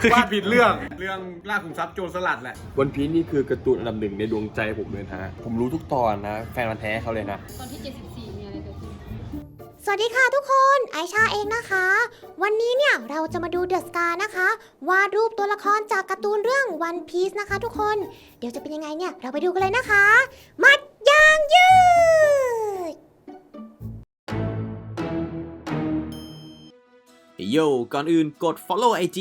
คือว่าผิดเรื่องเรื่องล่าขุมทรัพย์โจรสลัดแหละ วันพี e นี่คือการ์ตูนอันดับหนึ่งในดวงใจผมเลยนะฮะ ผมรู้ทุกตอนนะ แฟนมันธุ์แท้เขาเลยนะ ตอนที่ 74 มีอะไรเกิดขึ้น สวัสดีค่ะทุกคน ไอชาเองนะคะ วันนี้เนี่ยเราจะมาดูเดอะสกานะคะ วาดรูปตัวละครจากการ์ตูนเรื่อง One Piece นะคะทุกคน เดี๋ยวจะเป็นยังไงเนี่ย เราไปดูกันเลยนะคะ มัดยางยืด โยก่อนอื่นกด follow IG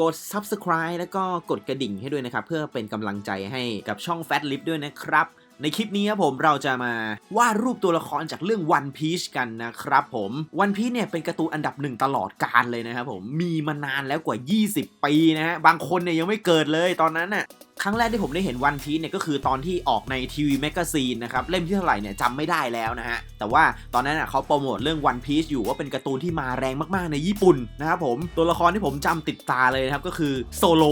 กด subscribe แล้วก็กดกระดิ่งให้ด้วยนะครับ เพื่อเป็นกำลังใจให้กับช่อง Fat Lip ด้วยนะครับ ในคลิปนี้ครับผมเราจะมาวาดรูปตัวละครจากเรื่อง One Piece กันนะครับผม One Piece เนี่ยเป็นการ์ตูนอันดับหนึ่งตลอดกาลเลยนะครับผม มีมานานแล้วกว่า 20 ปีนะฮะ บางคนเนี่ยยังไม่เกิดเลยตอนนั้นน่ะ ครั้งแรกที่ผมได้เห็นวันพีเนี่ยก็คือตอนที่ออกในทีวีแมกกาซีนนะครับเล่มที่เท่าไหร่เนี่ยจำไม่ได้แล้วนะฮะแต่ว่าตอนนั้นอะเขาโปรโมทเรื่องวันพี e อยู่ว่าเป็นการ์ตูนที่มาแรงมากๆในญี่ปุ่นนะครับผมตัวละครที่ผมจำติดตาเลยนะครับก็คือโซโล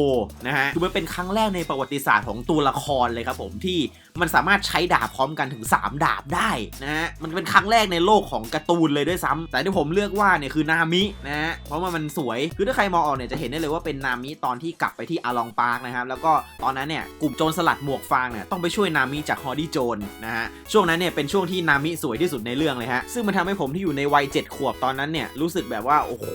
นะฮะคือมันเป็นครั้งแรกในประวัติศาสตร์ของตัวละครเลยครับผมที่มันสามารถใช้ดาบพร้อมกันถึง 3 ดาบได้นะฮะมันเป็นครั้งแรกในโลกของการ์ตูนเลยด้วยซ้ำแต่ที่ผมเลือกว่าเนี่ยคือนามินะฮะเพราะว่ามันสวยคือถ้าใครมองออกเนี่ยจะเห็นได้เลยว่าเป็นนามิตอนที่กลับไปที่อาลองปาร์กนะครับแล้วก็ตอนนั้นเนี่ยกลุ่มโจรสลัดหมวกฟางเนี่ยต้องไปช่วยนามิจากฮอดี้โจนนะฮะช่วงนั้นเนี่ยเป็นช่วงที่นามิสวยที่สุดในเรื่องเลยฮะซึ่งมันทำให้ผมที่อยู่ในวัย7ขวบตอนนั้นเนี่ยรู้สึกแบบว่าโอ้โห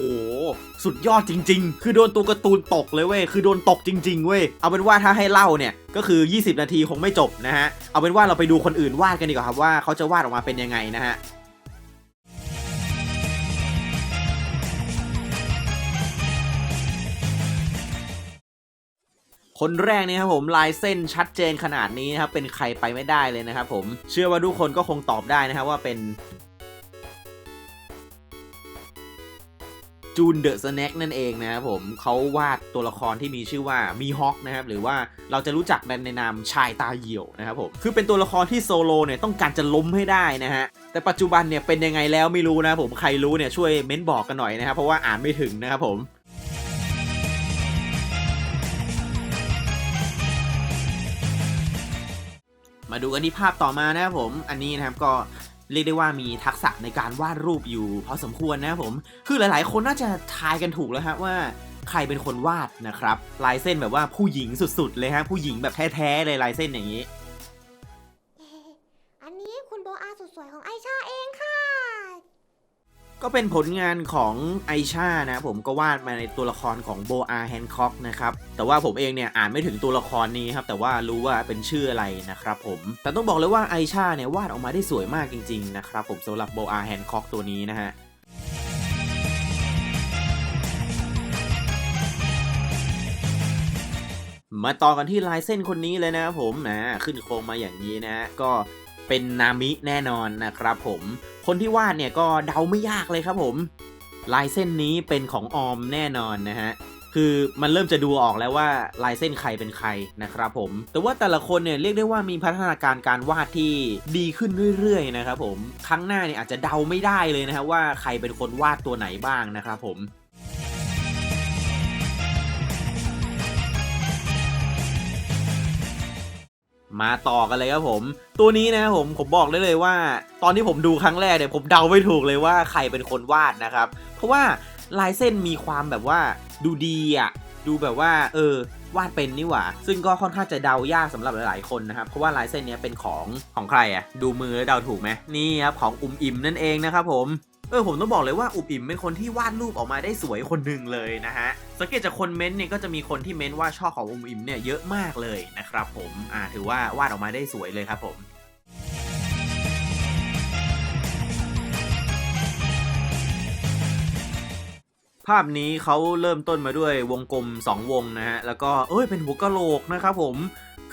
สุดยอดจริง ๆ คือโดนตัวการ์ตูนตกเลยเว้ยคือโดนตกจริงๆเว้ยเอาเป็นว่าถ้าให้เล่าเนี่ยก็คือ 20 นาทีคงไม่จบนะฮะเอาเป็นว่าเราไปดูคนอื่นวาดกันดีกว่าครับว่าเขาจะวาดออกมาเป็นยังไงนะฮะ คนแรกนี่ครับผมลายเส้นชัดเจนขนาดนี้นะครับเป็นใครไปไม่ได้เลยนะครับผมเชื่อว่าทุกคนก็คงตอบได้นะครับว่าเป็นจูนเดอะสแน็คนั่นเองนะครับผมเขาวาดตัวละครที่มีชื่อว่ามีฮอคนะครับหรือว่าเราจะรู้จักในในนามชายตาเหี่ยวนะครับผมคือเป็นตัวละครที่โซโลเนี่ยต้องการจะล้มให้ได้นะฮะแต่ปัจจุบันเนี่ยเป็นยังไงแล้วไม่รู้นะครับผมใครรู้เนี่ยช่วยเม้นบอกกันหน่อยนะครับเพราะว่าอ่านไม่ถึงนะครับผม มาดูกันที่ภาพต่อมานะครับผมอันนี้นะครับก็เรียกได้ว่ามีทักษะในการวาดรูปอยู่พอสมควรนะครับผมคือหลายๆ คนน่าจะทายกันถูกแล้วฮะว่าใครเป็นคนวาดนะครับลายเส้นแบบว่าผู้หญิงสุดๆเลยฮะผู้หญิงแบบแท้ๆเลยลายเส้นอย่างนี้ อันนี้คุณโบอาสุดสวยของไอชาเองค่ะ ก็เป็นผลงานของไอชานะผมก็วาดมาในตัวละครของโบอาแฮนคอกนะครับ แต่ว่าผมเองเนี่ยอ่านไม่ถึงตัวละครนี้ครับแต่ว่ารู้ว่าเป็นชื่ออะไรนะครับผม แต่ต้องบอกเลยว่าไอชาเนี่ยวาดออกมาได้สวยมากจริงๆนะครับผมสำหรับโบอาแฮนคอกตัวนี้นะฮะมาต่อกันที่ลายเส้นคนนี้เลยนะครับผมนะขึ้นโครงมาอย่างนี้นะฮะก็ เป็นนามิแน่นอนนะครับผม คนที่วาดเนี่ยก็เดาไม่ยากเลยครับผม ลายเส้นนี้เป็นของออมแน่นอนนะฮะคือมันเริ่มจะดูออกแล้วว่าลายเส้นใครเป็นใครนะครับผม แต่ว่าแต่ละคนเนี่ยเรียกได้ว่ามีพัฒนาการการวาดที่ดีขึ้นเรื่อยๆนะครับผม ครั้งหน้าเนี่ยอาจจะเดาไม่ได้เลยนะครับว่าใครเป็นคนวาดตัวไหนบ้างนะครับผม มาต่อกันเลยครับผม ตัวนี้นะครับผมผมบอกได้เลยว่า ตอนที่ผมดูครั้งแรกเนี่ยผมเดาไม่ถูกเลยว่าใครเป็นคนวาดนะครับ เพราะว่าลายเส้นมีความแบบว่าดูดีอะดูแบบว่า เออวาดเป็นนี่หว่า ซึ่งก็ค่อนข้างจะเดายากสำหรับหลาย ๆ คนนะครับ เพราะว่าลายเส้นเนี้ยเป็นของของใครอะ ดูมือแล้วเดาถูกไหมนี่ครับของอุ้มอิมนั่นเองนะครับผม เออผมต้องบอกเลยว่าอุบอิมเป็นคนที่วาดรูปออกมาได้สวยคนหนึ่งเลยนะฮะสังเกตจากคนเม้นต์เนี่ยก็จะมีคนที่เม้นต์ว่าชอบของอุบอิมเนี่ยเยอะมากเลยนะครับผมอ่าถือว่าวาดออกมาได้สวยเลยครับผมภาพนี้เขาเริ่มต้นมาด้วยวงกลม 2 วงนะฮะ แล้วก็เอ้ยเป็นหัวกะโหลกนะครับผม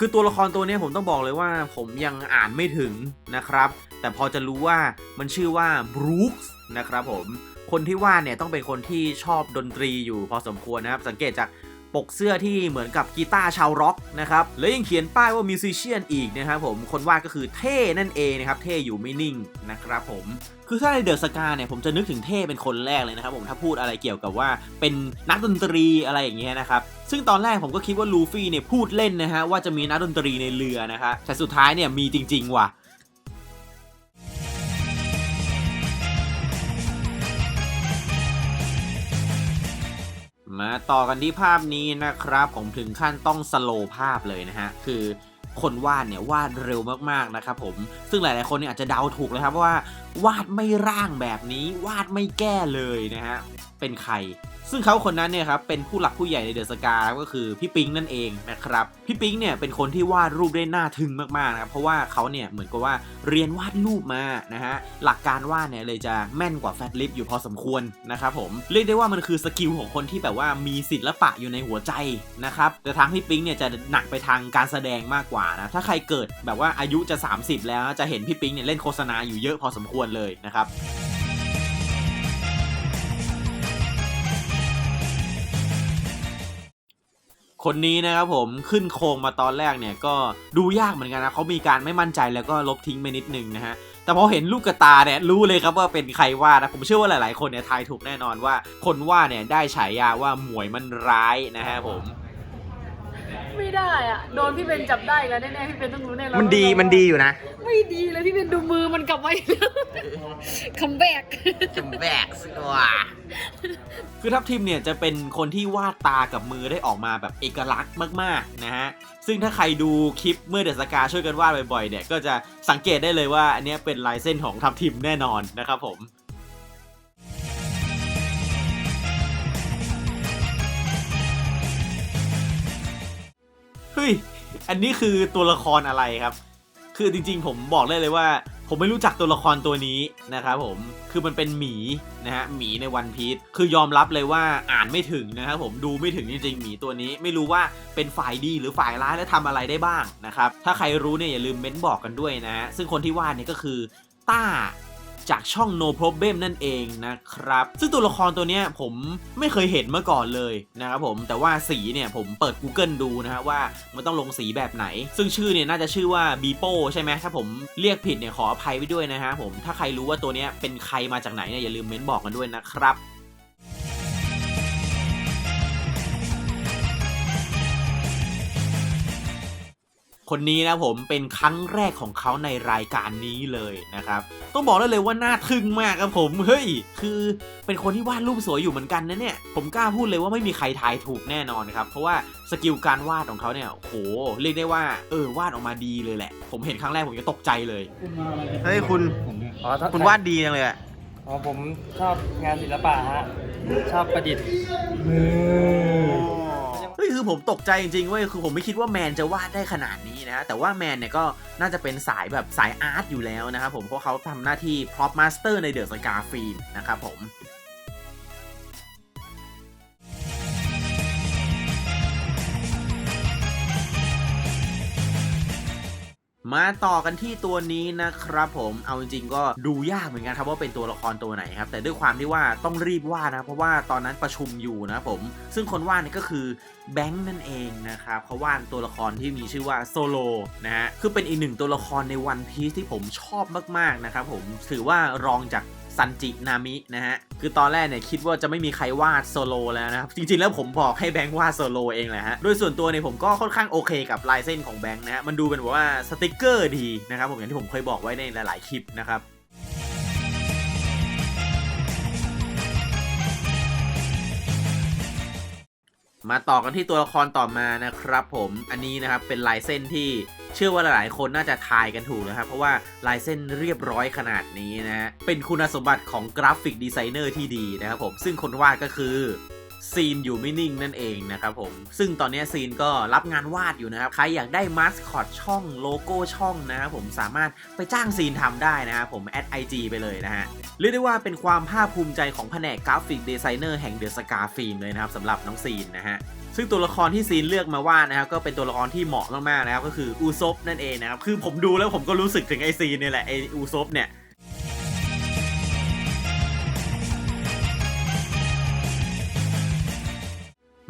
คือตัวละครตัวนี้ผมต้องบอกเลยว่าผมยังอ่านไม่ถึงนะครับ แต่พอจะรู้ว่ามันชื่อว่าบรูคส์นะครับผมคนที่ว่าเนี่ยต้องเป็นคนที่ชอบดนตรีอยู่พอสมควรนะครับ สังเกตจาก ปกเสื้อที่เหมือนกับกีตาร์ชาวร็อกนะครับแล้วยังเขียนป้ายว่ามิวสิชเชียนอีกนะครับผมคนวาดก็คือเท่นั่นเองนะครับเท่อยู่ไม่นิ่งนะครับผมคือถ้าในเดอะสกาเนี่ยผมจะนึกถึงเท่เป็นคนแรกเลยนะครับผมถ้าพูดอะไรเกี่ยวกับว่าเป็นนักดนตรีอะไรอย่างเงี้ยนะครับซึ่งตอนแรกผมก็คิดว่าลูฟี่เนี่ยพูดเล่นนะฮะว่าจะมีนักดนตรีในเรือนะครับแต่สุดท้ายเนี่ยมีจริง ๆ ว่ะ มาต่อกันที่ภาพนี้นะครับ ผมถึงขั้นต้องสโลว์ภาพเลยนะฮะ คือคนวาดเนี่ยวาดเร็วมากๆนะครับผม ซึ่งหลายๆคนเนี่ยอาจจะเดาถูกเลยครับว่าวาดไม่ร่างแบบนี้วาดไม่แก้เลยนะฮะ เป็นใคร ซึ่งเขาคนนั้นเนี่ยครับเป็นผู้หลักผู้ใหญ่ในเดอะสกาก็คือพี่ปิงนั่นเองนะครับพี่ปิงเนี่ยเป็นคนที่วาดรูปได้น่าทึ่งมากๆนะครับเพราะว่าเขาเนี่ยเหมือนกับว่าเรียนวาดรูปมานะฮะหลักการวาดเนี่ยเลยจะแม่นกว่าแฟตลิปอยู่พอสมควรนะครับผมเรียกได้ว่ามันคือสกิลของคนที่แบบว่ามีศิลปะอยู่ในหัวใจนะครับแต่ทางพี่ปิงเนี่ยจะหนักไปทางการแสดงมากกว่านะถ้าใครเกิดแบบว่าอายุจะ 30 แล้วจะเห็นพี่ปิงเนี่ยเล่นโฆษณาอยู่เยอะพอสมควรเลยนะครับ คนนี้นะครับผมขึ้นโครงมาตอนแรกเนี่ยก็ดูยากเหมือนกันนะเขามีการไม่มั่นใจแล้วก็ลบทิ้งไปนิดนึงนะฮะแต่พอเห็นลูกกระตาเนี่ยรู้เลยครับว่าเป็นใครวาดนะผมเชื่อว่าหลายๆ คนเนี่ยทายถูกแน่นอนว่า คนวาดเนี่ยได้ฉายาว่าหมวยมันร้ายนะฮะผม ไม่ได้อะ โดนพี่เบนจับได้กันแน่ๆพี่เบนต้องรู้แน่แล้วมันดีมันดีอยู่นะไม่ดีเลยพี่เบนดูมือมันกลับไว้คัมแบกแบกว่ะคือทัพทิมเนี่ยจะเป็นคนที่วาดตากับมือได้ออกมาแบบเอกลักษณ์มากๆนะฮะ ซึ่งถ้าใครดูคลิปเมื่อเดอะสกาช่วยกันวาดบ่อยๆเนี่ยก็จะสังเกตได้เลยว่าอันเนี้ยเป็นลายเส้นของทัพทิมแน่นอนนะครับผม เฮ้ย อันนี้คือตัวละครอะไรครับ คือจริงๆ ผมบอกได้เลยว่า ผมไม่รู้จักตัวละครตัวนี้นะครับผม คือมันเป็นหมีนะฮะ หมีในวันพี e คือยอมรับเลยว่าอ่านไม่ถึงนะครับผม ดูไม่ถึงจริงๆ หมีตัวนี้ ไม่รู้ว่าเป็นฝ่ายดีหรือฝ่ายร้ายและทำอะไรได้บ้างนะครับ ถ้าใครรู้เนี่ยอย่าลืมเม้นบอกกันด้วยนะฮะ ซึ่งคนที่วาดเนี่ยก็คือต้า จากช่อง No Problem นั่นเองนะครับ ซึ่งตัวละครตัวนี้ผมไม่เคยเห็นมาก่อนเลยนะครับผมแต่ว่าสีเนี่ยผมเปิด Google ดูนะฮะว่ามันต้องลงสีแบบไหน ซึ่งชื่อเนี่ยน่าจะชื่อว่าบีโป้ใช่ไหมถ้าผมเรียกผิดเนี่ยขออภัยไว้ด้วยนะฮะผมถ้าใครรู้ว่าตัวนี้เป็นใครมาจากไหนเนี่ยอย่าลืมเม้นบอกกันด้วยนะครับ คนนี้นะผมเป็นครั้งแรกของเขาในรายการนี้เลยนะครับ ต้องบอกได้เลยว่าน่าทึ่งมากครับผม เฮ้ย คือเป็นคนที่วาดรูปสวยอยู่เหมือนกันนะเนี่ย ผมกล้าพูดเลยว่าไม่มีใครทายถูกแน่นอนครับ เพราะว่าสกิลการวาดของเขาเนี่ยโห เรียกได้ว่าเออวาดออกมาดีเลยแหละ ผมเห็นครั้งแรกผมจะตกใจเลย เฮ้ยคุณ อ๋อถ้คุณวาดดีจังเลยอะอ๋อผมชอบงานศิลปะฮะ ชอบประดิษฐ์เฮ้ย คือผมตกใจจริงๆเว้ยคือผมไม่คิดว่าแมนจะวาดได้ขนาดนี้นะแต่ว่าแมนเนี่ยก็น่าจะเป็นสายแบบสายอาร์ตอยู่แล้วนะครับผมเพราะเขาทำหน้าที่พร็อพมาสเตอร์ในเดอะสกาฟิล์มนะครับผม มาต่อกันที่ตัวนี้นะครับผมเอาจริงๆก็ดูยากเหมือนกันครับว่าเป็นตัวละครตัวไหนครับแต่ด้วยความที่ว่าต้องรีบวาดนะเพราะว่าตอนนั้นประชุมอยู่นะครับผม ซึ่งคนวาดนี่ก็คือแบงค์นั่นเองนะครับเขาวาดตัวละครที่มีชื่อว่าโซโลนะฮะคือเป็นอีกหนึ่งตัวละครในวันพีซที่ผมชอบมากๆนะครับผมถือว่ารองจาก ซันจินามินะฮะ คือตอนแรกเนี่ยคิดว่าจะไม่มีใครวาดโซโลแล้วนะครับ จริงๆ แล้วผมบอกให้แบงค์วาดโซโลเองแหละฮะ โดยส่วนตัวเนี่ยผมก็ค่อนข้างโอเคกับลายเส้นของแบงค์นะฮะ มันดูเป็นแบบว่าสติกเกอร์ดีนะครับผมอย่างที่ผมเคยบอกไว้ในหลายๆคลิปนะครับ มาต่อกันที่ตัวละครต่อมานะครับผมอันนี้นะครับเป็นลายเส้นที่เชื่อว่าหลายๆคนน่าจะทายกันถูกนะครับ เพราะว่าลายเส้นเรียบร้อยขนาดนี้นะฮะเป็นคุณสมบัติของกราฟิกดีไซเนอร์ที่ดีนะครับผมซึ่งคนวาดก็คือ ซีนอยู่ไม่นิ่งนั่นเองนะครับผม ซึ่งตอนนี้ซีนก็รับงานวาดอยู่นะครับ ใครอยากได้มาสคอตช่องโลโก้ช่องนะครับผมสามารถไปจ้างซีนทำได้นะครับผมแอดไอจไปเลยนะฮะเรียกได้ว่าเป็นความภาคภูมิใจของแผนกกราฟิกดีไซเนอร์แห่งเดอะสกาฟิล์มเลยนะครับสำหรับน้องซีนนะฮะซึ่งตัวละครที่ซีนเลือกมาวาดนะครับก็เป็นตัวละครที่เหมาะมากๆนะครับก็คืออูซบนั่นเองนะครับคือผมดูแล้วผมก็รู้สึกถึงไอซีนเนี่ยแหละไออูซบเนี่ย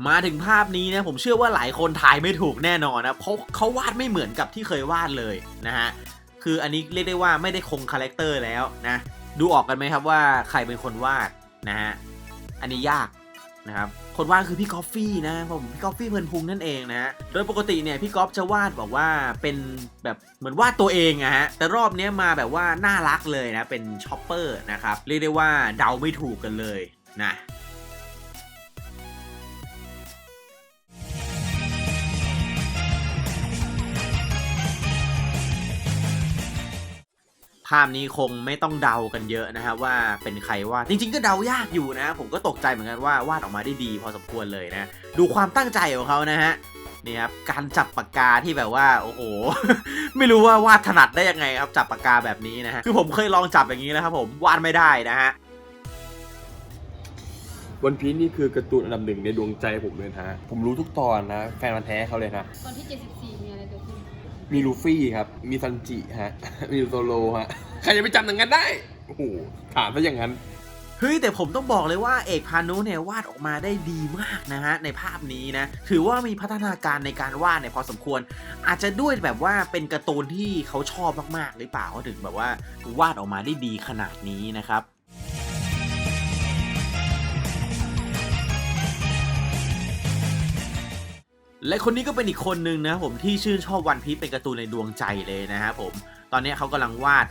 มาถึงภาพนี้นะผมเชื่อว่าหลายคนทายไม่ถูกแน่นอนนะเพราะเขาวาดไม่เหมือนกับที่เคยวาดเลยนะฮะคืออันนี้เรียกได้ว่าไม่ได้คงคาแรคเตอร์แล้วนะดูออกกันไหมครับว่าใครเป็นคนวาดนะฮะอันนี้ยากนะครับคนวาดคือพี่กอฟฟี่นะผมพี่กอฟฟี่เพลินพุงนั่นเองนะฮะโดยปกติเนี่ยพี่กอฟจะวาดบอกว่าเป็นแบบเหมือนวาดตัวเองอะฮะแต่รอบนี้มาแบบว่าน่ารักเลยนะเป็นช็อปเปอร์นะครับเรียกได้ว่าเดาไม่ถูกกันเลยนะ ภาพนี้คงไม่ต้องเดากันเยอะนะฮะว่าเป็นใครวาดจริง ๆ ก็เดายากอยู่นะ ผมก็ตกใจเหมือนกันว่าวาดออกมาได้ดี พอสมควรเลยนะ ดูความตั้งใจของเขานะฮะนี่ครับการจับปากกาที่แบบว่าโอ้โห ไม่รู้ว่าวาดถนัดได้ยังไงครับจับปากกาแบบนี้นะฮะคือผมเคยลองจับอย่างนี้แล้วครับผมวาดไม่ได้นะฮะวันพีนี่คือการ์ตูนอันดับหนึ่งในดวงใจผมเลยนะฮะผมรู้ทุกตอนนะ แฟนมันธุ์แท้เขาเลยนะ ตอนที่ 74มี มีลูฟี่ครับ มีซันจิฮะ มีโซโลฮะ ใครจะไปจำอย่างนั้นได้ โอ้โห ถามซะอย่างนั้น เฮ้ยแต่ผมต้องบอกเลยว่าเอกพานุเนี่ยวาดออกมาได้ดีมากนะฮะในภาพนี้นะ ถือว่ามีพัฒนาการในการวาดเนี่ยพอสมควร อาจจะด้วยแบบว่าเป็นการ์ตูนที่เขาชอบมากๆหรือเปล่าเขาถึงแบบว่าวาดออกมาได้ดีขนาดนี้นะครับ และคนนี้ก็เป็นอีกคนนึงนะผมที่ชื่นชอบวันพีเป็นการ์ตูนในดวงใจเลยนะฮะผมตอนนี้เขากำลังวาด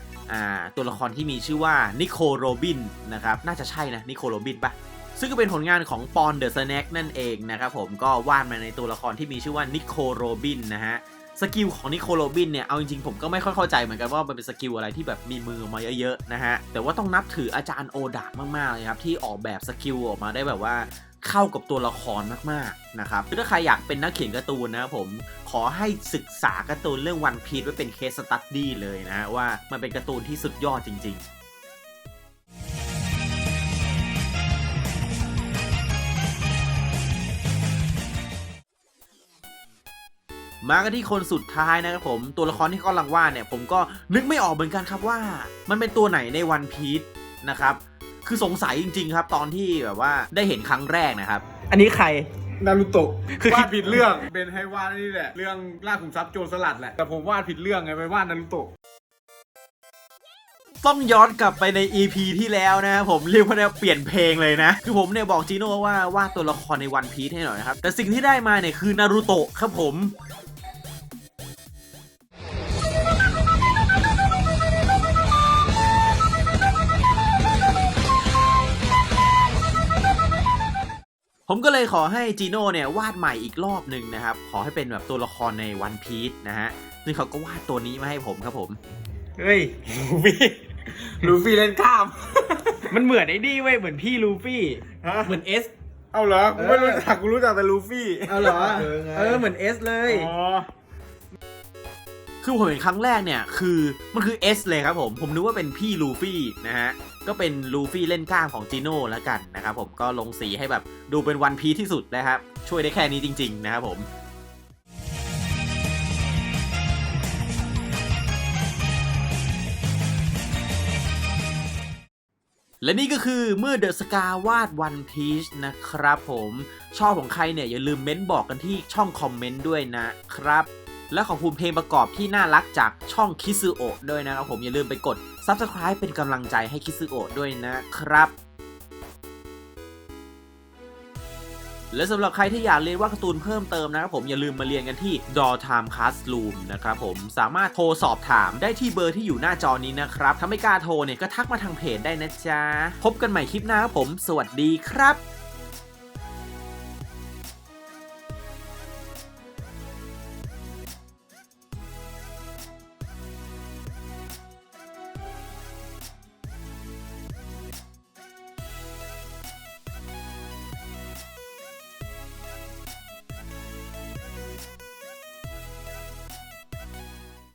าตัวละครที่มีชื่อว่านิโคโรบินนะครับน่าจะใช่นะนิโคโรบินปะซึ่งก็เป็นผลงานของปอนเดอะสแน็คนั่นเองนะครับผมก็วาดมาในตัวละครที่มีชื่อว่านิโคโรบินนะฮะสกิลของนิโคโรบินเนี่ย เอาจริงๆ ผมก็ไม่ค่อยเข้าใจเหมือนกันว่ามันเป็นสกิลอะไรที่แบบมีมือออกมาเยอะๆนะฮะ แต่ว่าต้องนับถืออาจารย์โอดะมากๆเลยครับ ที่ออกแบบสกิลออกมาได้แบบว่า เข้ากับตัวละครมากๆนะครับคือถ้าใครอยากเป็นนักเขียนการ์ตูนนะครับผมขอให้ศึกษาการ์ตูนเรื่องวันพี e ไว้เป็นเคสสตัดดี้เลยนะว่ามันเป็นการ์ตูนที่สุดยอดจริง ๆมากันที่คนสุดท้ายนะครับผมตัวละครที่เขากำลังวาดเนี่ยผมก็นึกไม่ออกเหมือนกันครับว่า มันเป็นตัวไหนในวันพี e นะครับ คือสงสัยจริง ๆ ครับ ตอนที่แบบว่าได้เห็นครั้งแรกนะครับ อันนี้ใคร นารุโตะคือวาดผิดเรื่องเป็นให้วาดนี่แหละ เรื่องล่าขุมทรัพย์โจรสลัดแหละ แต่ผมวาดผิดเรื่องไงไปวาดนารุโตะต้องย้อนกลับไปใน EP ที่แล้วนะครับผมเรียกว่าเปลี่ยนเพลงเลยนะ คือผมเนี่ยบอกจีโน่ว่าวาดตัวละครในวันพี e ให้หน่อยนะครับ แต่สิ่งที่ได้มาเนี่ยคือนารูโตะครับผม ผมก็เลยขอให้จีโน่เนี่ยวาดใหม่อีกรอบหนึ่งนะครับ ขอให้เป็นแบบตัวละครในวันพี e นะฮะซึ่งเขาก็วาดตัวนี้มาให้ผมครับผม เฮ้ยลูฟี่ลูฟี่เล่นข้าม มันเหมือนไอ้นี่เว้ยเหมือนพี่ลูฟี่ ฮะ เหมือนเอส เอาเหรอกูไม่รู้จักกูรู้จักแต่ลูฟี่ เอาเหรอ เออเหมือนเอสเลย อ๋อ คือผมเห็นครั้งแรกเนี่ย คือมันคือ S เลยครับผม ผมนึกว่าเป็นพี่ลูฟี่นะฮะ ก็เป็นลูฟี่เล่นกล้ามของจีโน่แล้วกันนะครับผมก็ลงสีให้แบบดูเป็นวันพีที่สุดนะครับ ช่วยได้แค่นี้จริง ๆ นะครับผมและนี่ก็คือเมื่อเดอะสกาวาดวันพีชนะครับผม ชอบของใครเนี่ยอย่าลืมเม้นบอกกันที่ช่องคอมเมนต์ด้วยนะครับ และขอบคุณเพลงประกอบที่น่ารักจากช่องคิซึโอะด้วยนะครับผมอย่าลืมไปกด Subscribe เป็นกำลังใจให้คิซึโอะด้วยนะครับ และสำหรับใครที่อยากเรียนวาดการ์ตูนเพิ่มเติมนะครับผมอย่าลืมมาเรียนกันที่ Door Time Classroom นะครับผมสามารถโทรสอบถามได้ที่เบอร์ที่อยู่หน้าจอนี้นะครับถ้าไม่กล้าโทรเนี่ยก็ทักมาทางเพจได้นะจ๊ะพบกันใหม่คลิปหน้าครับผม สวัสดีครับ